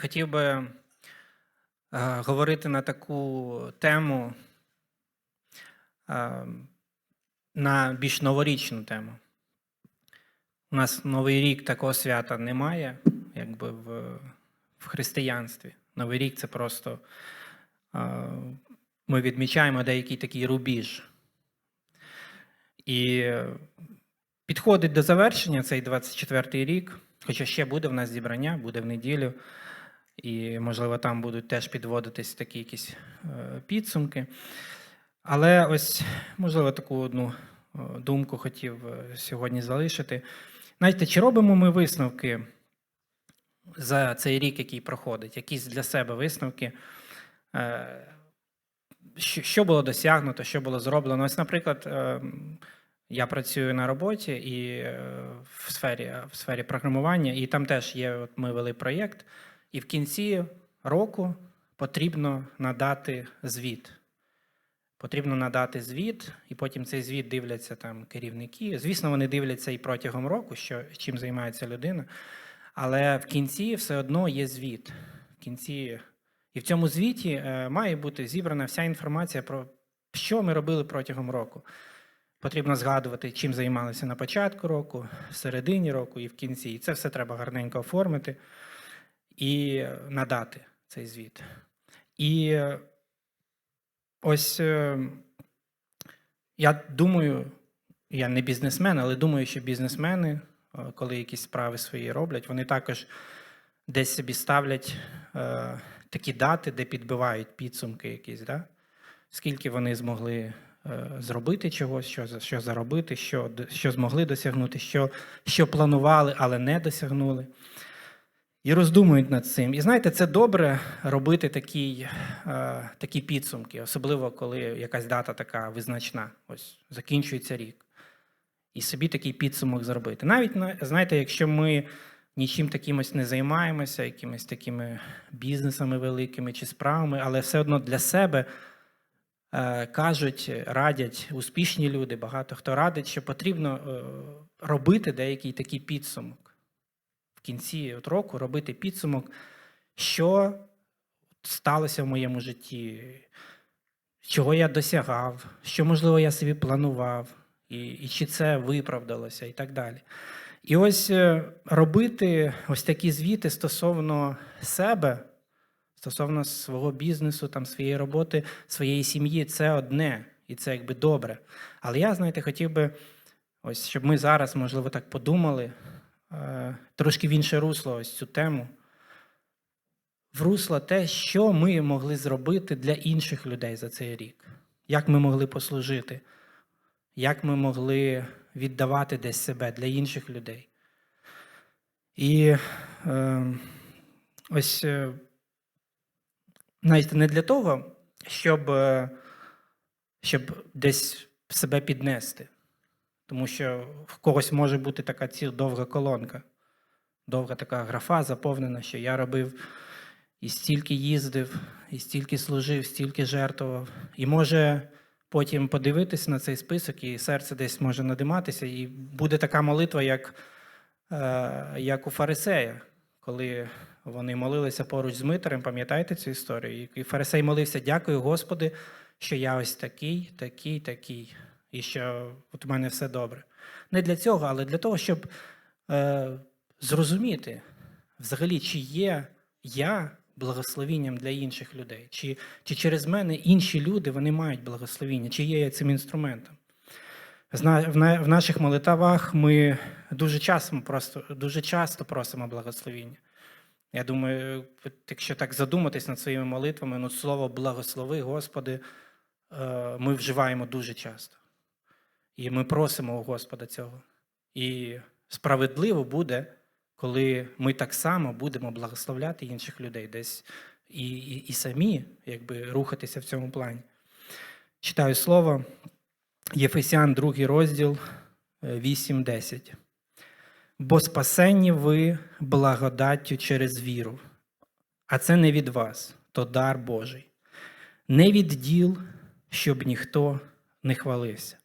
Хотів би е, говорити на таку тему, е, на більш новорічну тему. У нас Новий рік такого свята немає, якби в, в християнстві. Новий рік це просто е, ми відмічаємо деякий такий рубіж. І підходить до завершення цей 24-й рік, хоча ще буде в нас зібрання, буде в неділю. І, можливо, там будуть теж підводитись такі якісь е, підсумки. Але ось, можливо, таку одну е, думку хотів е, сьогодні залишити. Знаєте, чи робимо ми висновки за цей рік, який проходить, якісь для себе висновки, що було досягнуто, що було зроблено? Ось, наприклад, я працюю на роботі і в сфері, в сфері програмування, і там теж є, от ми вели проєкт. І в кінці року потрібно надати звіт. Потрібно надати звіт, і потім цей звіт дивляться там керівники. Звісно, вони дивляться і протягом року, що, чим займається людина. Але в кінці все одно є звіт. В кінці... І в цьому звіті е, має бути зібрана вся інформація про що ми робили протягом року. Потрібно згадувати, чим займалися на початку року, в середині року і в кінці. І це все треба гарненько оформити і надати цей звіт. І ось е, я думаю, я не бізнесмен, але думаю, що бізнесмени, е, коли якісь справи свої роблять, вони також десь собі ставлять е, такі дати, де підбивають підсумки якісь, да? скільки вони змогли. Зробити чогось, що що заробити, що що змогли досягнути, що що планували, але не досягнули і роздумують над цим. І знаєте, це добре робити такі, е, такі підсумки, особливо коли якась дата така визначна. Ось закінчується рік. І собі такий підсумок зробити. Навіть знаєте, якщо ми нічим таким ось не займаємося, якимись такими бізнесами великими чи справами, але все одно для себе. е, Кажуть, радять успішні люди, багато хто радить, що потрібно е, робити деякий такий підсумок кінці от року робити підсумок, що сталося в моєму житті, чого я досягав, що, можливо, я собі планував, і, і чи це виправдалося, і так далі. І ось е, робити ось такі звіти стосовно себе, стосовно свого бізнесу, там, своєї роботи, своєї сім'ї це одне, і це якби добре. Але я, знаєте, хотів би, ось, щоб ми зараз, можливо, так подумали. Е, трошки в інше русло ось цю тему. В русло те, що ми могли зробити для інших людей за цей рік. Як ми могли послужити, як ми могли віддавати десь себе для інших людей. І е, ось е, навіть не для того, щоб, е, щоб десь себе піднести. Тому що в когось може бути така ціл довга колонка, довга така графа заповнена, що я робив і стільки їздив, і стільки служив, стільки жертвував. І може потім подивитися на цей список, і серце десь може надиматися, і буде така молитва, як, е, як у Фарисея, коли вони молилися поруч з Митарем, пам'ятаєте цю історію? І Фарисей молився, дякую, Господи, що я ось такий, такий, такий і що от у мене все добре. Не для цього, але для того, щоб е, зрозуміти, взагалі, чи є я благословінням для інших людей, чи чи через мене інші люди вони мають благословіння, чи є я цим інструментом. В наших молитвах ми дуже часто просто, дуже часто просимо благословіння. Я думаю, якщо так задуматись над своїми молитвами, ну слово благослови, Господи, е, ми вживаємо дуже часто. І ми просимо у Господа цього. І справедливо буде, коли ми так само будемо благословляти інших людей десь і, і, і самі якби, рухатися в цьому плані. Читаю слово Єфесян, 2 розділ 8-10. Е, Бо спасені ви благодаттю через віру, а це не від вас, то дар Божий, не від діл, щоб ніхто не хвалився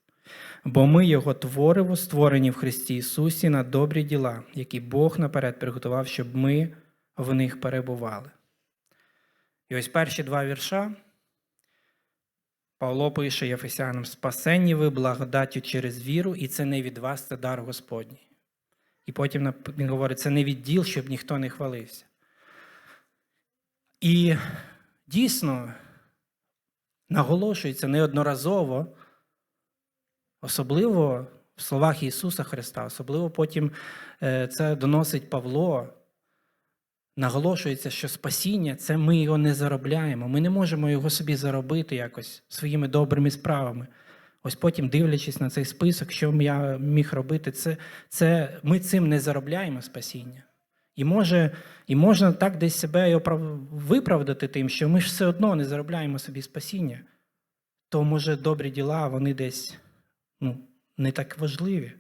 бо ми Його твориво, створені в Христі Ісусі на добрі діла, які Бог наперед приготував, щоб ми в них перебували. І ось перші два вірша Павло пише Єфесянам: Спасенні ви благодаттю через віру, і це не від вас, це дар Господній. І потім він говорить, це не від діл, щоб ніхто не хвалився. І дійсно наголошується неодноразово, особливо в словах Ісуса Христа, особливо потім е, це доносить Павло. Наголошується, що спасіння це ми його не заробляємо. Ми не можемо його собі заробити якось своїми добрими справами. Ось потім, дивлячись на цей список, що я міг робити, це, це ми цим не заробляємо спасіння. І може, і можна так десь себе виправдати тим, що ми ж все одно не заробляємо собі спасіння. То, може, добрі діла, вони десь ну, не так важливі.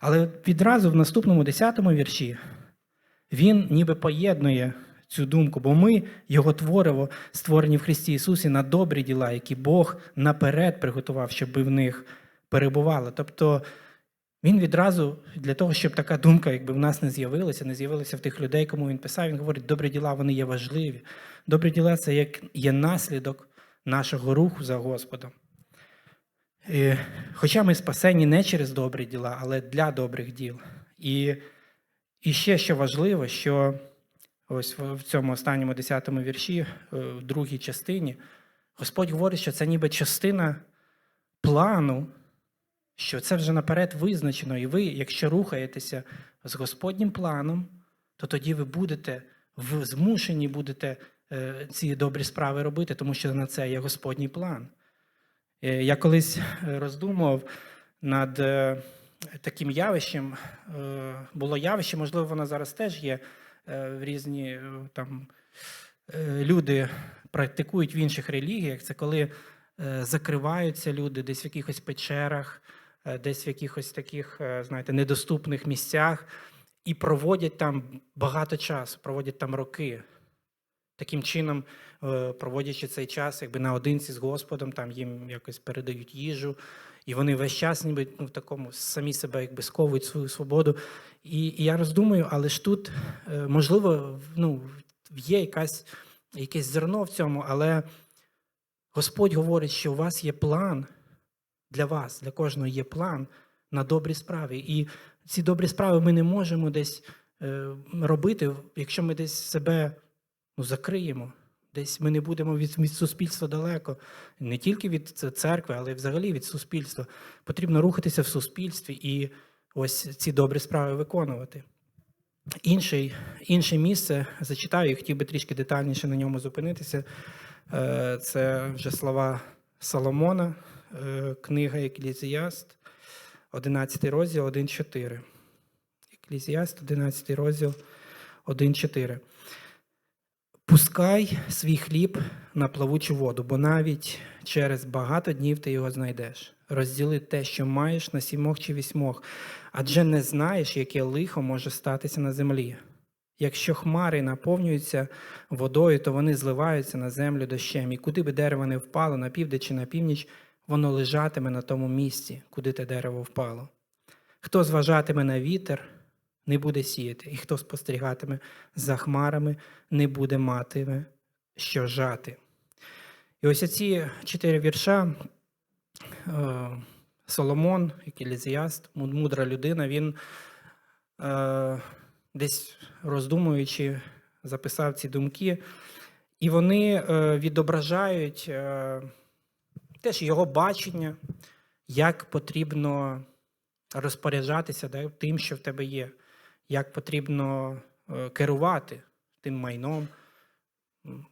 Але відразу в наступному 10-му вірші він ніби поєднує цю думку, бо ми, його твориво, створені в Христі Ісусі на добрі діла, які Бог наперед приготував, щоб в них перебували. Тобто він відразу для того, щоб така думка якби в нас не з'явилася, не з'явилася в тих людей, кому він писав, він говорить, добрі діла вони є важливі. Добрі діла це як є наслідок нашого руху за Господом. І, хоча ми спасені не через добрі діла, але для добрих діл. І, і ще що важливо, що ось в цьому останньому 10-му вірші, е, в другій частині, Господь говорить, що це ніби частина плану, що це вже наперед визначено, і ви, якщо рухаєтеся з Господнім планом, то тоді ви будете змушені будете е, ці добрі справи робити, тому що на це є Господній план. Е, Я колись е, роздумував над е, таким явищем. Було явище, можливо, воно зараз теж є в різні там люди практикують в інших релігіях. Це коли закриваються люди десь в якихось печерах, десь в якихось таких, знаєте, недоступних місцях і проводять там багато часу, проводять там роки. Таким чином, е, проводячи цей час, якби наодинці з Господом, там їм якось передають їжу, і вони весь час ніби ну, в такому самі себе якби сковують свою свободу. І, і я роздумую, але ж тут, е, можливо, ну, є якась, якесь зерно в цьому, але Господь говорить, що у вас є план для вас, для кожного є план на добрі справи. І ці добрі справи ми не можемо десь е, робити, якщо ми десь себе ну, закриємо. Десь ми не будемо від, від суспільства далеко, не тільки від церкви, але й взагалі від суспільства. Потрібно рухатися в суспільстві і ось ці добрі справи виконувати. Інший, інше місце зачитаю і хотів би трішки детальніше на ньому зупинитися. Е, Це вже слова Соломона, е, книга Еклізіаст, 11 розділ, 1.4. Еклізіаст, 11 розділ, 1.4. Пускай свій хліб на плавучу воду, бо навіть через багато днів ти його знайдеш. Розділи те, що маєш на сімох чи вісьмох, адже не знаєш, яке лихо може статися на землі. Якщо хмари наповнюються водою, то вони зливаються на землю дощем, і куди би дерево не впало, на південь чи на північ, воно лежатиме на тому місці, куди те дерево впало. Хто зважатиме на вітер, не буде сіяти, і хто спостерігатиме за хмарами, не буде матиме що жати. І ось ці чотири вірша е, Соломон, му- мудра людина, він е, десь роздумуючи, записав ці думки, і вони е, відображають теж його бачення, як потрібно розпоряджатися тим, що в тебе є, як потрібно е, керувати тим майном,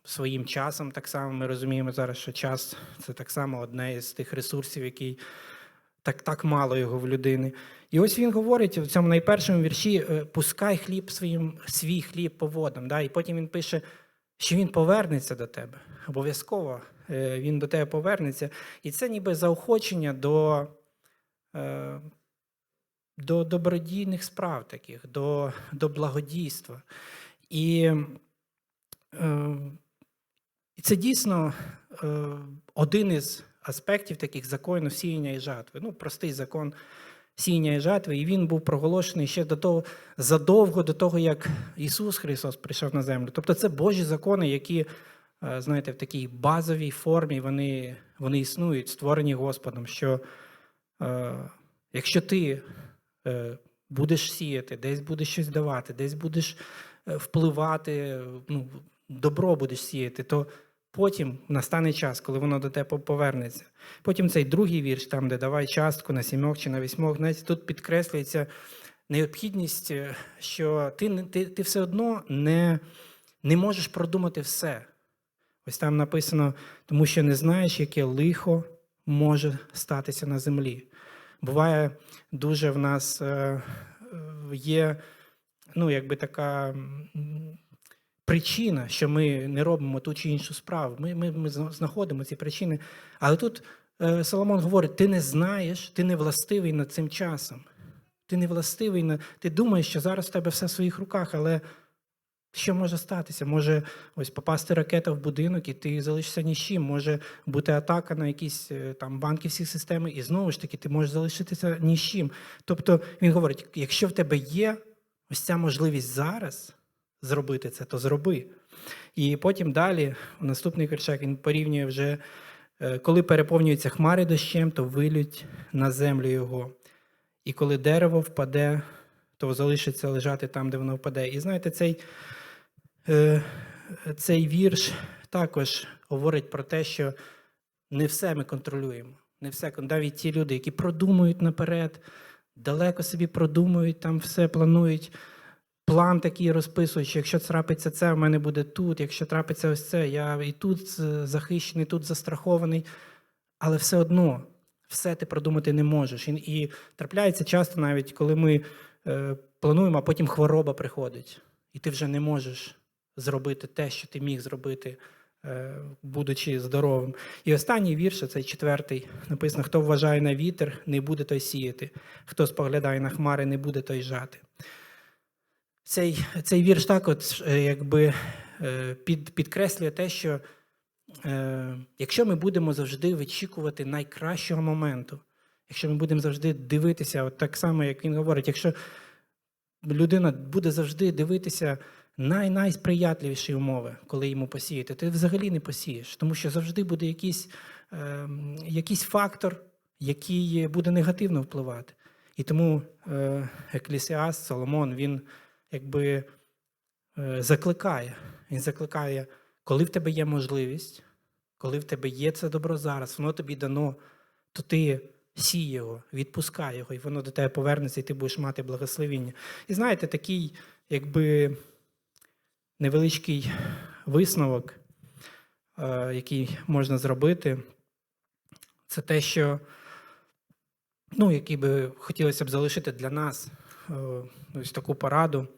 своїм часом. Так само ми розуміємо зараз, що час це так само одне із тих ресурсів, який так, так мало його в людини. І ось він говорить в цьому найпершому вірші: е, пускай хліб своїм, свій хліб по водам. Да? І потім він пише, що він повернеться до тебе. Обов'язково е, він до тебе повернеться. І це ніби заохочення до, до добродійних справ таких, до, до благодійства. І, е, це дійсно е, один із аспектів таких законів сіяння і жатви. Ну, простий закон сіння і жатви, і він був проголошений ще до того, задовго до того, як Ісус Христос прийшов на землю. Тобто це Божі закони, які, е, знаєте, в такій базовій формі вони, вони існують, створені Господом. Що е, якщо ти будеш сіяти, десь будеш щось давати, десь будеш е, впливати, ну, добро будеш сіяти, то потім настане час, коли воно до тебе повернеться. Потім цей другий вірш, там, де давай частку на сімьох чи на вісьмох, знаєте, тут підкреслюється необхідність, е, що ти, ти, ти все одно не, не можеш продумати все. Ось там написано, тому що не знаєш, яке лихо може статися на землі. Буває дуже в нас е, є ну, якби така причина, що ми не робимо ту чи іншу справу. Ми, ми, ми знаходимо ці причини. Але тут е, Соломон говорить: ти не знаєш, ти не властивий над цим часом. Ти не властивий. Ти думаєш, що зараз в тебе все в своїх руках, але що може статися? Може ось попасти ракета в будинок, і ти залишишся ні з чим. Може бути атака на якісь е, там банківські системи, і знову ж таки ти можеш залишитися ні з чим. Тобто він говорить: якщо в тебе є ось ця можливість зараз зробити це, то зроби. І потім далі, у наступний віршах, він порівнює вже, е, коли переповнюються хмари дощем, то вилють на землю його. І коли дерево впаде, то залишиться лежати там, де воно впаде. І знаєте, цей, цей вірш також говорить про те, що не все ми контролюємо. Не все, навіть ті люди, які продумують наперед, далеко собі продумують, там все планують. План такий розписують, що якщо трапиться це, в мене буде тут, якщо трапиться ось це, я і тут е, захищений, тут застрахований. Але все одно все ти продумати не можеш. І, і трапляється часто навіть, коли ми е, плануємо, а потім хвороба приходить, і ти вже не можеш зробити те, що ти міг зробити, е, будучи здоровим. І останній вірш, цей четвертий, написано: хто вважає на вітер, не буде той сіяти, хто споглядає на хмари, не буде той жати. Цей, цей вірш так, от, е, якби е, під, підкреслює те, що е, якщо ми будемо завжди вичікувати найкращого моменту, якщо ми будемо завжди дивитися, от так само, як він говорить, якщо людина буде завжди дивитися най найсприятливіші умови, коли йому посіяти, ти взагалі не посієш, тому що завжди буде якийсь, е, якийсь фактор, який буде негативно впливати. І тому е, Еклісіаст, Соломон, він якби е, закликає. Він закликає, коли в тебе є можливість, коли в тебе є це добро зараз, воно тобі дано, то ти сій його, відпускай його, і воно до тебе повернеться, і ти будеш мати благословіння. І знаєте, такий, якби невеличкий висновок, е, який можна зробити, це те, що, ну, який би хотілося б залишити для нас е, ось таку пораду,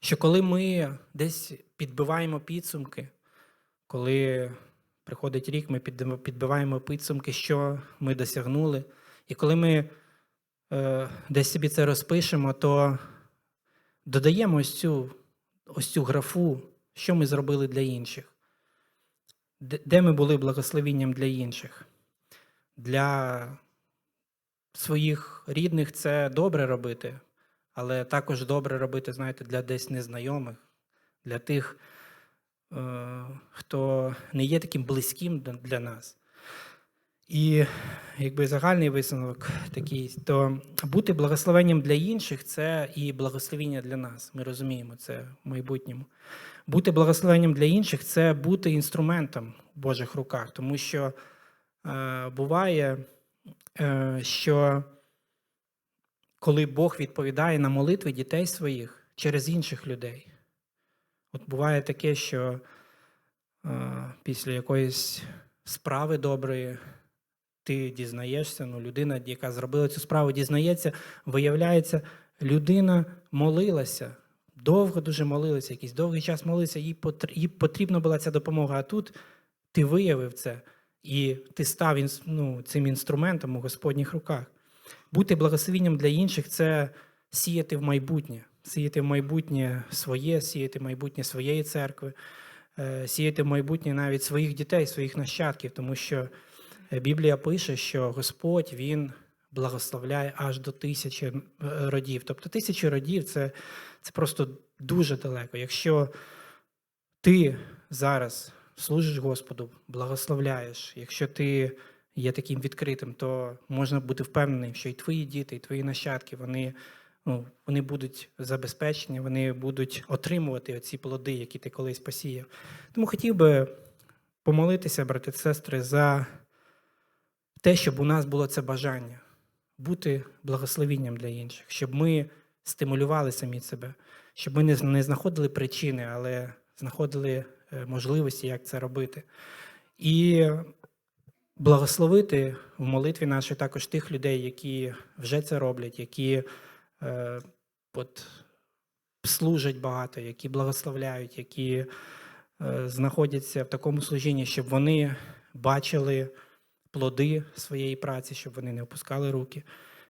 що коли ми десь підбиваємо підсумки, коли приходить рік, ми підбиваємо підсумки, що ми досягнули. І коли ми е, десь собі це розпишемо, то додаємо ось цю, ось цю графу, що ми зробили для інших, де, ми були благословінням для інших. Для своїх рідних це добре робити, але також добре робити, знаєте, для десь незнайомих, для тих, е, хто не є таким близьким для нас. І якби загальний висновок такий, то бути благословенням для інших це і благословіння для нас. Ми розуміємо це в майбутньому. Бути благословенням для інших це бути інструментом в Божих руках, тому що е, буває, е, що коли Бог відповідає на молитви дітей своїх через інших людей. От буває таке, що е, після якоїсь справи доброї ти дізнаєшся, ну, людина, яка зробила цю справу, дізнається, виявляється, людина молилася, довго дуже молилася, якийсь довгий час молилася, їй, потрібна була ця допомога. А тут ти виявив це, і ти став ну, цим інструментом у Господніх руках. Бути благословенням для інших це сіяти в майбутнє, сіяти в майбутнє своє, сіяти в майбутнє своєї церкви, е, сіяти в майбутнє навіть своїх дітей, своїх нащадків, тому що Біблія пише, що Господь Він благословляє аж до тисячі е, родів. Тобто тисячі родів це, це просто дуже далеко. Якщо ти зараз служиш Господу, благословляєш, якщо ти є таким відкритим, то можна бути впевненим, що і твої діти, і твої нащадки, вони, ну, вони будуть забезпечені, вони будуть отримувати оці плоди, які ти колись посіяв. Тому хотів би помолитися, брати сестри, за те, щоб у нас було це бажання бути благословінням для інших, щоб ми стимулювали самі себе, щоб ми не, знаходили причини, але знаходили е, можливості, як це робити. І благословити в молитві нашій також тих людей, які вже це роблять, які е, от, служать багато, які благословляють, які е, знаходяться в такому служінні, щоб вони бачили плоди своєї праці, щоб вони не опускали руки.